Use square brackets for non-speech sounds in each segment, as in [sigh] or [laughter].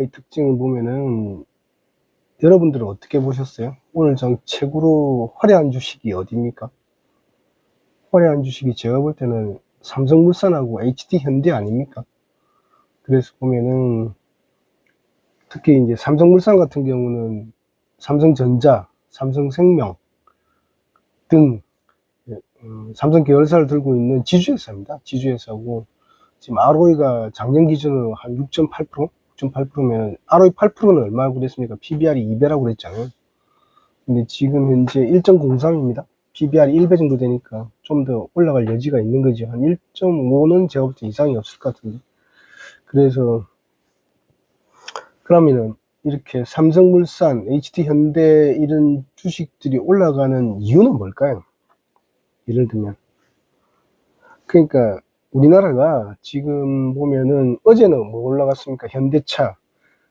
이 특징을 보면은 여러분들은 어떻게 보셨어요? 오늘 전 최고로 화려한 주식이 어디입니까? 화려한 주식이 제가 볼 때는 삼성물산하고 HD 현대 아닙니까? 그래서 보면은 특히 이제 삼성물산 같은 경우는 삼성전자, 삼성생명 등 음, 삼성 계열사를 들고 있는 지주회사입니다. 지주회사고 지금 ROE가 작년 기준으로 한 6.8%, 6.8%면 ROE 8%는 얼마라고 그랬습니까? PBR이 2배라고 그랬잖아요. 근데 지금 현재 1.03입니다. PBR이 1배 정도 되니까 좀 더 올라갈 여지가 있는 거죠. 한 1.5는 제가 볼 때 이상이 없을 것 같은데. 그래서 그러면은 이렇게 삼성물산, HD현대 이런 주식들이 올라가는 이유는 뭘까요? 예를 들면 그러니까 우리나라가 지금 보면은 어제는 뭐 올라갔습니까? 현대차,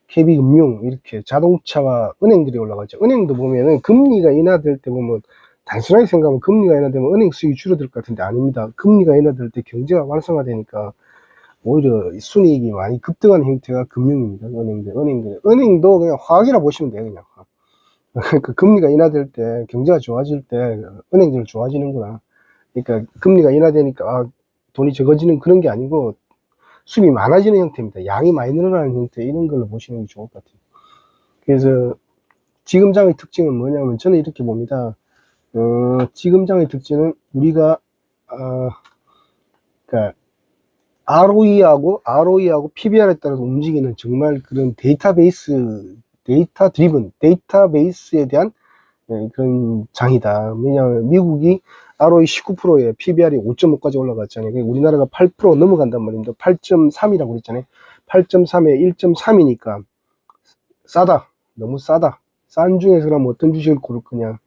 KB금융 이렇게 자동차와 은행들이 올라갔죠. 은행도 보면은 금리가 인하될 때 보면 단순하게 생각하면 금리가 인하되면 은행 수익이 줄어들 것 같은데 아닙니다. 금리가 인하될 때 경제가 활성화되니까 오히려 순이익이 많이 급등하는 형태가 금융입니다. 은행들, 은행들, 은행도 그냥 화학이라 보시면 돼요, 그냥. [laughs] 그러니까 금리가 인하될 때 경제가 좋아질 때 은행들 좋아지는구나. 그러니까 금리가 인하되니까 아, 돈이 적어지는 그런 게 아니고 수입이 많아지는 형태입니다. 양이 많이 늘어나는 형태 이런 걸로 보시는 게 좋을 것 같아요. 그래서 지금장의 특징은 뭐냐면 저는 이렇게 봅니다. 어, 지금장의 특징은 우리가 어, 그러니까 ROE하고 ROE하고 PBR에 따라서 움직이는 정말 그런 데이터베이스 데이터 드리븐 데이터베이스에 대한 예, 그런 장이다. 왜냐하면 미국이 ROE 19%에 PBR이 5.5까지 올라갔잖아요. 그러니까 우리나라가 8% 넘어간단 말입니다. 8.3이라고 그랬잖아요. 8.3에 1.3이니까 싸다. 너무 싸다. 싼 중에서 그럼 어떤 주식을 고를 거냐.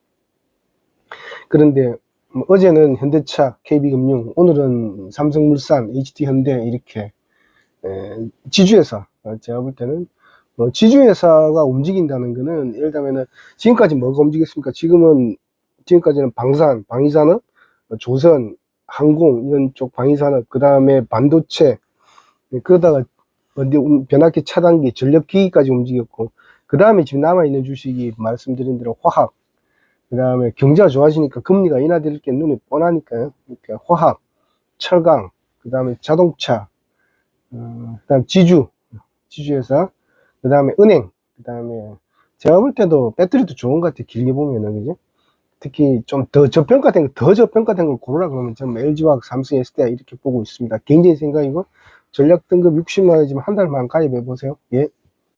그런데 뭐 어제는 현대차, KB금융, 오늘은 삼성물산, HD현대 이렇게 에, 지주회사 어, 제가 볼 때는 뭐 지주회사가 움직인다는 거는 예를 들면은 지금까지 뭐가 움직였습니까? 지금은 지금까지는 방산, 방위산업, 뭐 조선, 항공 이런 쪽 방위산업 그 다음에 반도체 네, 그러다가 움- 변압기 차단기, 전력기기까지 움직였고 그 다음에 지금 남아있는 주식이 말씀드린 대로 화학 그 다음에 경제가 좋아지니까 금리가 인하될 게 눈에 뻔하니까요. 그러니까 화학, 철강, 그 다음에 자동차, 어, 그 다음 지주, 지주회사, 그 다음에 은행, 그 다음에 제가 볼 때도 배터리도 좋은 것 같아요. 길게 보면은, 그죠? 특히 좀 더 저평가된, 거, 더 저평가된 걸 고르라 그러면 저는 LG화학, 삼성, SDI 이렇게 보고 있습니다. 개인적인 생각이고, 전략 등급 60만 원 지금 한 달 만 가입해 보세요. 예.